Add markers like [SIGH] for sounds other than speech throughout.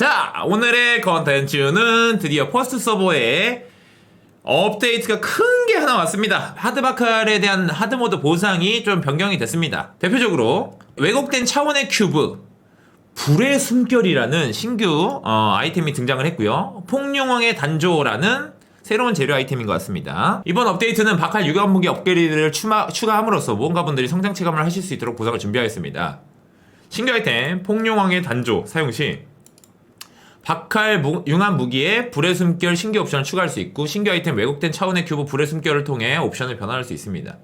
자, 오늘의 컨텐츠는 드디어 퍼스트 서버에 업데이트가 큰 게 하나 왔습니다. 하드바칼에 대한 하드모드 보상이 좀 변경이 됐습니다. 대표적으로 왜곡된 차원의 큐브, 불의 숨결이라는 신규 어, 아이템이 등장을 했고요. 폭룡왕의 단조라는 새로운 재료 아이템인 것 같습니다. 이번 업데이트는 바칼 유감 무기 업그레이드를 추마, 추가함으로써 모험가분들이 성장 체감을 하실 수 있도록 보상을 준비하였습니다. 신규 아이템 폭룡왕의 단조 사용 시 박칼 무, 융합 무기에 불의 숨결 신규 옵션을 추가할 수 있고 신규 아이템 왜곡된 차원의 큐브 불의 숨결을 통해 옵션을 변환할 수 있습니다.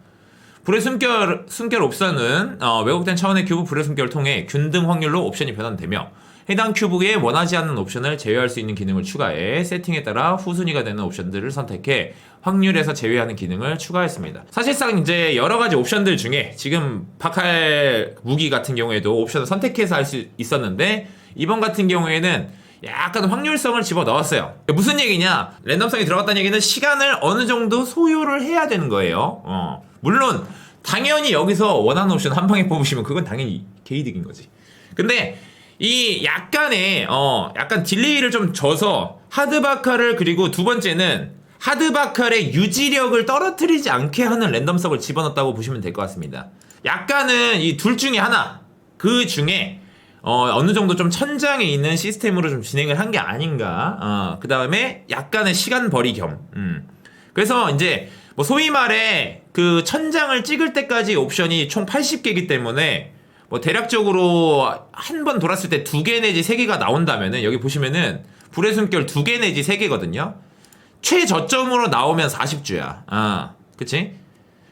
불의 숨결, 숨결 옵션은 어, 왜곡된 차원의 큐브 불의 숨결을 통해 균등 확률로 옵션이 변환되며 해당 큐브에 원하지 않는 옵션을 제외할 수 있는 기능을 추가해 세팅에 따라 후순위가 되는 옵션들을 선택해 확률에서 제외하는 기능을 추가했습니다. 사실상 이제 여러 가지 옵션들 중에 지금 바칼 무기 같은 경우에도 옵션을 선택해서 할 수 있었는데 이번 같은 경우에는 약간 확률성을 집어 넣었어요. 무슨 얘기냐? 랜덤성이 들어갔다는 얘기는 시간을 어느 정도 소요를 해야 되는 거예요. 어. 물론 당연히 여기서 원하는 옵션 한 방에 뽑으시면 그건 당연히 개이득인 거지. 근데 이 약간의 어 약간 딜레이를 좀 줘서 하드바카를 그리고 두 번째는 하드바칼의 유지력을 떨어뜨리지 않게 하는 랜덤성을 집어넣었다고 보시면 될 것 같습니다. 약간은 이 둘 중에 하나 그 중에 어, 어느 정도 좀 천장에 있는 시스템으로 좀 진행을 한 게 아닌가. 어, 그 다음에 약간의 시간 벌이 겸. 음. 그래서 이제 뭐 소위 말해 그 천장을 찍을 때까지 옵션이 총 80개이기 때문에 뭐 대략적으로 한 번 돌았을 때 두 개 내지 세 개가 나온다면은 여기 보시면은 불의 숨결 두 개 내지 세 개거든요. 최저점으로 나오면 40주야. 아, 그치?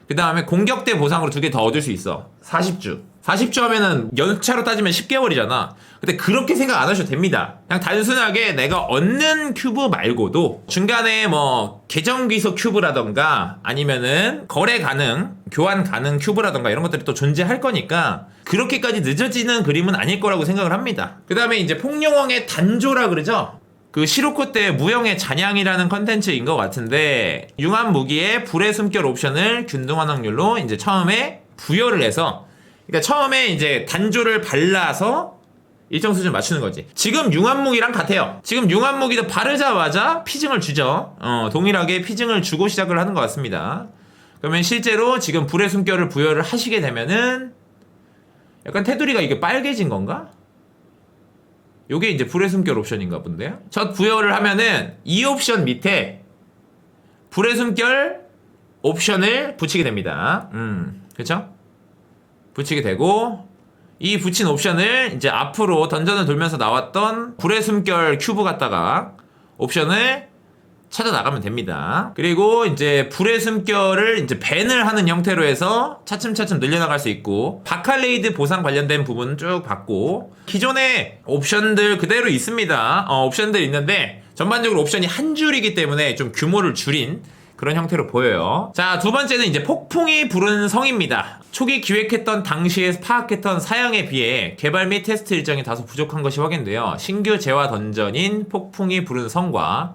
그 다음에 공격대 보상으로 두 개 더 얻을 수 있어. 40주. 40주 하면은 연차로 따지면 10개월이잖아. 근데 그렇게 생각 안 하셔도 됩니다. 그냥 단순하게 내가 얻는 큐브 말고도 중간에 뭐 계정 귀속 큐브라던가 아니면은 거래 가능, 교환 가능 큐브라던가 이런 것들이 또 존재할 거니까 그렇게까지 늦어지는 그림은 아닐 거라고 생각을 합니다. 그 다음에 이제 폭룡왕의 단조라 그러죠? 그 시로코 때 무형의 잔향이라는 컨텐츠인 것 같은데 융합 무기에 불의 숨결 옵션을 균등한 확률로 이제 처음에 부여를 해서 그러니까 처음에 이제 단조를 발라서 일정 수준 맞추는 거지. 지금 융합 무기랑 같아요. 지금 융합 무기도 바르자마자 피증을 주죠. 어, 동일하게 피증을 주고 시작을 하는 것 같습니다. 그러면 실제로 지금 불의 숨결을 부여를 하시게 되면은 약간 테두리가 이게 빨개진 건가? 요게 이제 불의 숨결 옵션인가 본데요. 첫 부여를 하면은 이 옵션 밑에 불의 숨결 옵션을 붙이게 됩니다. 음, 그렇죠? 붙이게 되고 이 붙인 옵션을 이제 앞으로 던전을 돌면서 나왔던 불의 숨결 큐브 갖다가 옵션을 찾아 나가면 됩니다. 그리고 이제 불의 숨결을 이제 밴을 하는 형태로 해서 차츰차츰 늘려나갈 수 있고 바칼레이드 보상 관련된 부분 쭉 받고 기존의 옵션들 그대로 있습니다. 어, 옵션들 있는데 전반적으로 옵션이 한 줄이기 때문에 좀 규모를 줄인 그런 형태로 보여요. 자, 두 번째는 이제 폭풍이 부른 성입니다. 초기 기획했던 당시에 파악했던 사양에 비해 개발 및 테스트 일정이 다소 부족한 것이 확인되어 신규 재화 던전인 폭풍이 부른 성과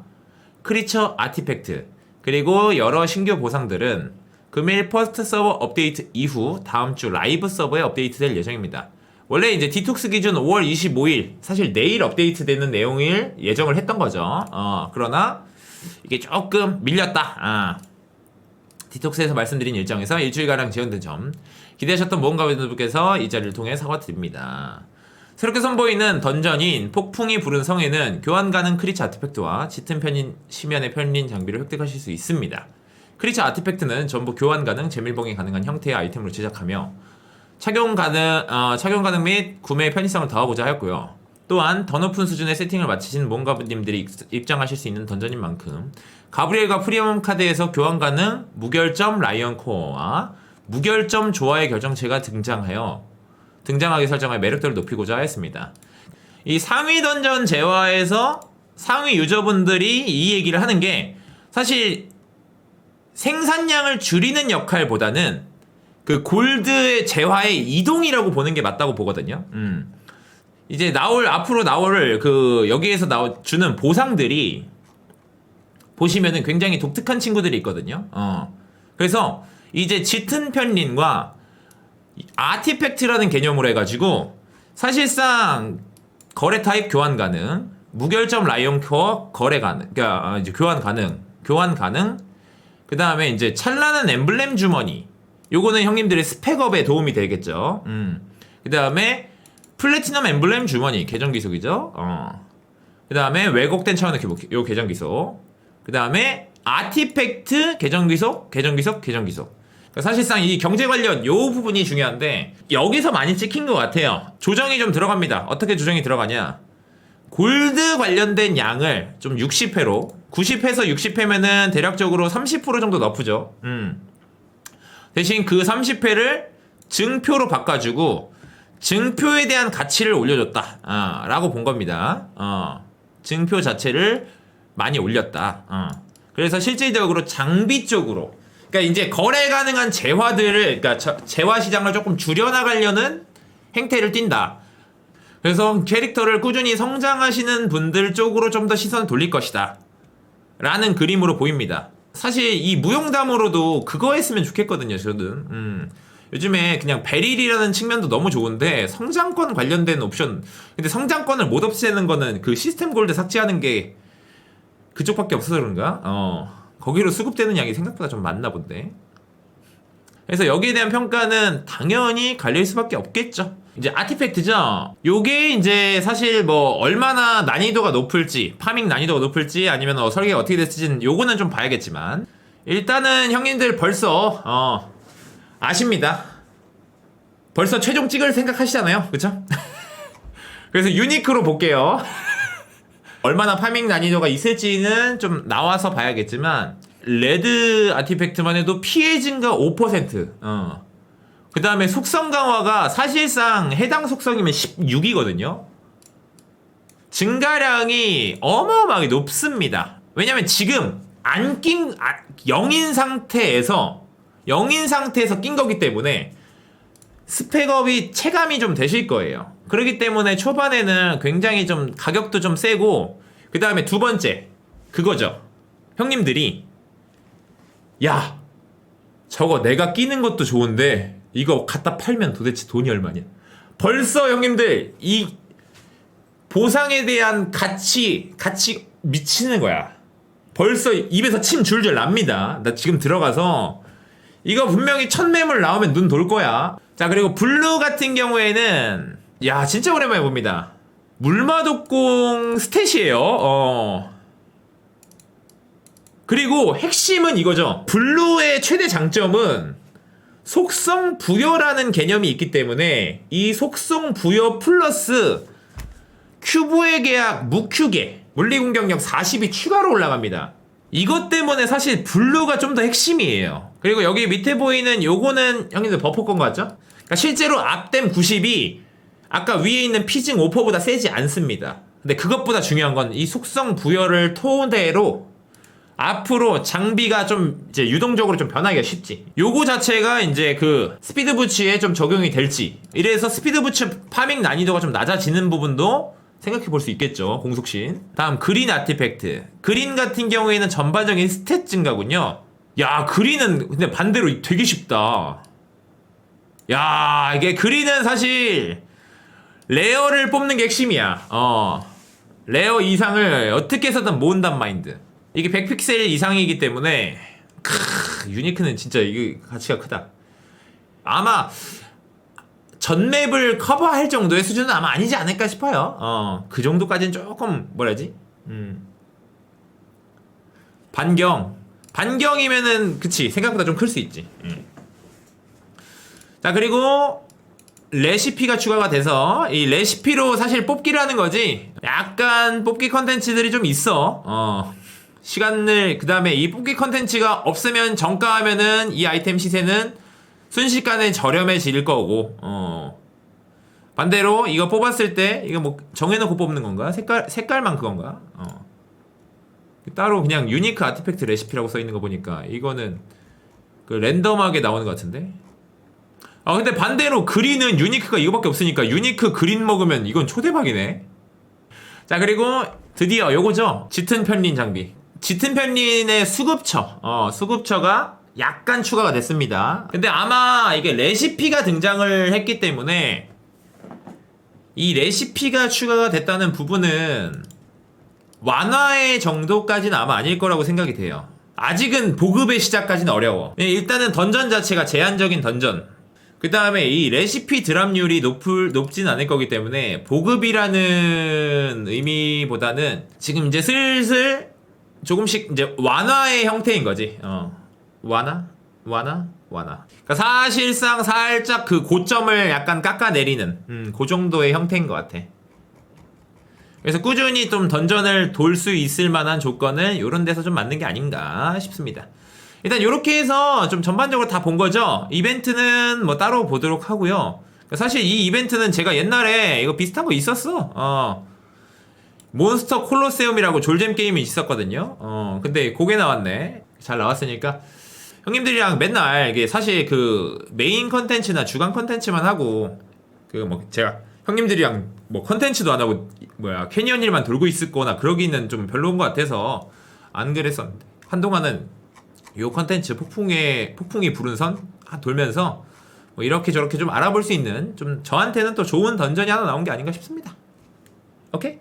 크리처 아티팩트 그리고 여러 신규 보상들은 금일 퍼스트 서버 업데이트 이후 다음 주 라이브 서버에 업데이트될 예정입니다. 원래 이제 디톡스 기준 5월 25일 사실 내일 업데이트되는 내용을 예정을 했던 거죠. 어, 그러나 이게 조금 밀렸다. 아. 디톡스에서 말씀드린 일정에서 일주일가량 지연된 점 기대하셨던 모험가분들께서 이 자리를 통해 사과드립니다. 새롭게 선보이는 던전인 폭풍이 부른 성에는 교환 가능 크리처 아티팩트와 짙은 편인 시면의 편린 장비를 획득하실 수 있습니다. 크리처 아티팩트는 전부 교환 가능, 재밀봉이 가능한 형태의 아이템으로 제작하며 착용 가능, 어, 착용 가능 및 구매의 편의성을 더하고자 하였고요. 또한 더 높은 수준의 세팅을 마치신 모험가분님들이 입장하실 수 있는 던전인 만큼 가브리엘과 프리미엄 카드에서 교환 가능 무결점 라이언 코어와 무결점 조화의 결정체가 등장하여 등장하게 설정할 매력도를 높이고자 했습니다. 이 상위 던전 재화에서 상위 유저분들이 이 얘기를 하는 게 사실 생산량을 줄이는 역할보다는 그 골드의 재화의 이동이라고 보는 게 맞다고 보거든요. 음. 이제 나올 앞으로 나올 그 여기에서 나오 주는 보상들이 보시면은 굉장히 독특한 친구들이 있거든요. 어. 그래서 이제 짙은 편린과 아티팩트라는 개념으로 해가지고 사실상 거래 타입 교환 가능 무결점 라이온 코어 거래 가능, 그러니까 아, 이제 교환 가능, 교환 가능. 그 다음에 이제 찬란한 엠블렘 주머니. 요거는 형님들의 스펙업에 도움이 되겠죠. 음. 그 다음에 플래티넘 엠블렘 주머니 계정 기속이죠. 어. 그 다음에 왜곡된 차원의 기록, 요 계정 기속. 그 다음에 아티팩트 계정 기속, 계정 기속, 계정 기속. 그러니까 사실상 이 경제 관련 요 부분이 중요한데 여기서 많이 찍힌 것 같아요. 조정이 좀 들어갑니다. 어떻게 조정이 들어가냐? 골드 관련된 양을 좀 60회로 90회에서 60회면은 대략적으로 30% 정도 너프죠. 음. 대신 그 30회를 증표로 바꿔주고 증표에 대한 가치를 올려줬다. 아, 라고 본 겁니다. 어. 증표 자체를 많이 올렸다. 어. 그래서 실질적으로 장비 쪽으로 그러니까 이제 거래 가능한 재화들을 그러니까 저- 재화 시장을 조금 줄여나가려는 행태를 띈다. 그래서 캐릭터를 꾸준히 성장하시는 분들 쪽으로 좀 더 시선 돌릴 것이다. 라는 그림으로 보입니다. 사실 이 무용담으로도 그거 했으면 좋겠거든요, 저는. 음. 요즘에 그냥 베릴이라는 측면도 너무 좋은데 성장권 관련된 옵션. 근데 성장권을 못 없애는 거는 그 시스템 골드 삭제하는 게 그쪽밖에 없어서 그런가? 어. 거기로 수급되는 양이 생각보다 좀 많나 본데. 그래서 여기에 대한 평가는 당연히 갈릴 수밖에 없겠죠. 이제 아티팩트죠. 요게 이제 사실 뭐 얼마나 난이도가 높을지, 파밍 난이도가 높을지 아니면 어, 설계가 어떻게 됐을지는 요거는 좀 봐야겠지만 일단은 형님들 벌써 어 아십니다. 벌써 최종 찍을 생각하시잖아요. 그쵸? [LAUGHS] 그래서 유니크로 볼게요. 얼마나 파밍 난이도가 있을지는 좀 나와서 봐야겠지만 레드 아티팩트만 해도 피해 증가 5%. 어. 그 다음에 속성 강화가 사실상 해당 속성이면 16이거든요. 증가량이 어마어마하게 높습니다. 왜냐면 지금 안 낀, 아, 영인 상태에서, 영인 상태에서 낀 거기 때문에 스펙업이 체감이 좀 되실 거예요. 그렇기 때문에 초반에는 굉장히 좀 가격도 좀 세고, 그 다음에 두 번째, 그거죠. 형님들이, 야, 저거 내가 끼는 것도 좋은데, 이거 갖다 팔면 도대체 돈이 얼마냐? 벌써 형님들, 이 보상에 대한 가치, 가치 미치는 거야. 벌써 입에서 침 줄줄 납니다. 나 지금 들어가서 이거 분명히 첫 매물 나오면 눈 돌 거야. 자, 그리고 블루 같은 경우에는 야, 진짜 오랜만에 봅니다. 물마독공 스탯이에요. 어. 그리고 핵심은 이거죠. 블루의 최대 장점은 속성 부여라는 개념이 있기 때문에 이 속성 부여 플러스 큐브의 계약 무큐계 물리 공격력 40이 추가로 올라갑니다. 이것 때문에 사실 블루가 좀 더 핵심이에요. 그리고 여기 밑에 보이는 요거는 형님들 버퍼건 것 같죠? 그러니까 실제로 앞댐 90이 아까 위에 있는 피징 5%보다 세지 않습니다. 근데 그것보다 중요한 건 이 속성 부여를 토대로 앞으로 장비가 좀 이제 유동적으로 좀 변하기가 쉽지. 요거 자체가 이제 그 스피드 부츠에 좀 적용이 될지. 이래서 스피드 부츠 파밍 난이도가 좀 낮아지는 부분도 생각해 볼 수 있겠죠. 공속신. 다음 그린 아티팩트. 그린 같은 경우에는 전반적인 스탯 증가군요. 야, 그린은 근데 반대로 되게 쉽다. 야, 이게 그린은 사실 레어를 뽑는 게 핵심이야. 어. 레어 이상을 어떻게 해서든 모은단 마인드. 이게 100픽셀 이상이기 때문에 크, 유니크는 진짜 이게 가치가 크다. 아마 전 맵을 커버할 정도의 수준은 아마 아니지 않을까 싶어요. 어, 그 정도까지는 조금 뭐라지? 음. 반경. 반경이면은 그치 생각보다 좀 클 수 있지. 음. 자 그리고 레시피가 추가가 돼서 이 레시피로 사실 뽑기를 하는 거지. 약간 뽑기 컨텐츠들이 좀 있어. 어. 시간을 그 다음에 이 뽑기 컨텐츠가 없으면 정가하면은 이 아이템 시세는 순식간에 저렴해질 거고. 어. 반대로 이거 뽑았을 때 이거 뭐 정해놓고 뽑는 건가? 색깔 색깔만 그건가? 어. 따로 그냥 유니크 아티팩트 레시피라고 써 있는 거 보니까 이거는 그 랜덤하게 나오는 것 같은데. 아 근데 반대로 그린은 유니크가 이거밖에 없으니까 유니크 그린 먹으면 이건 초대박이네. 자 그리고 드디어 요거죠 짙은 편린 장비. 짙은 편린의 수급처, 어 수급처가 약간 추가가 됐습니다. 근데 아마 이게 레시피가 등장을 했기 때문에 이 레시피가 추가가 됐다는 부분은 완화의 정도까지는 아마 아닐 거라고 생각이 돼요. 아직은 보급의 시작까지는 어려워. 예, 일단은 던전 자체가 제한적인 던전. 그 다음에 이 레시피 드랍률이 높을, 높진 않을 거기 때문에 보급이라는 의미보다는 지금 이제 슬슬 조금씩 이제 완화의 형태인 거지. 어. 완화? 완화? 완화. 그러니까 사실상 살짝 그 고점을 약간 깎아내리는, 음, 그 정도의 형태인 것 같아. 그래서 꾸준히 좀 던전을 돌 수 있을 만한 조건은 이런 데서 좀 맞는 게 아닌가 싶습니다. 일단 이렇게 해서 좀 전반적으로 다 본 거죠. 이벤트는 뭐 따로 보도록 하고요. 사실 이 이벤트는 제가 옛날에 이거 비슷한 거 있었어. 어. 몬스터 콜로세움이라고 졸잼 게임이 있었거든요. 어. 근데 그게 나왔네. 잘 나왔으니까 형님들이랑 맨날 이게 사실 그 메인 컨텐츠나 주간 컨텐츠만 하고 그 뭐 제가 형님들이랑 뭐 컨텐츠도 안 하고 뭐야 캐니언 일만 돌고 있을 거나 그러기는 좀 별로인 것 같아서 안 그랬었는데 한동안은 요 컨텐츠 폭풍의 폭풍이 부른 선 아, 돌면서 뭐 이렇게 저렇게 좀 알아볼 수 있는 좀 저한테는 또 좋은 던전이 하나 나온 게 아닌가 싶습니다. 오케이?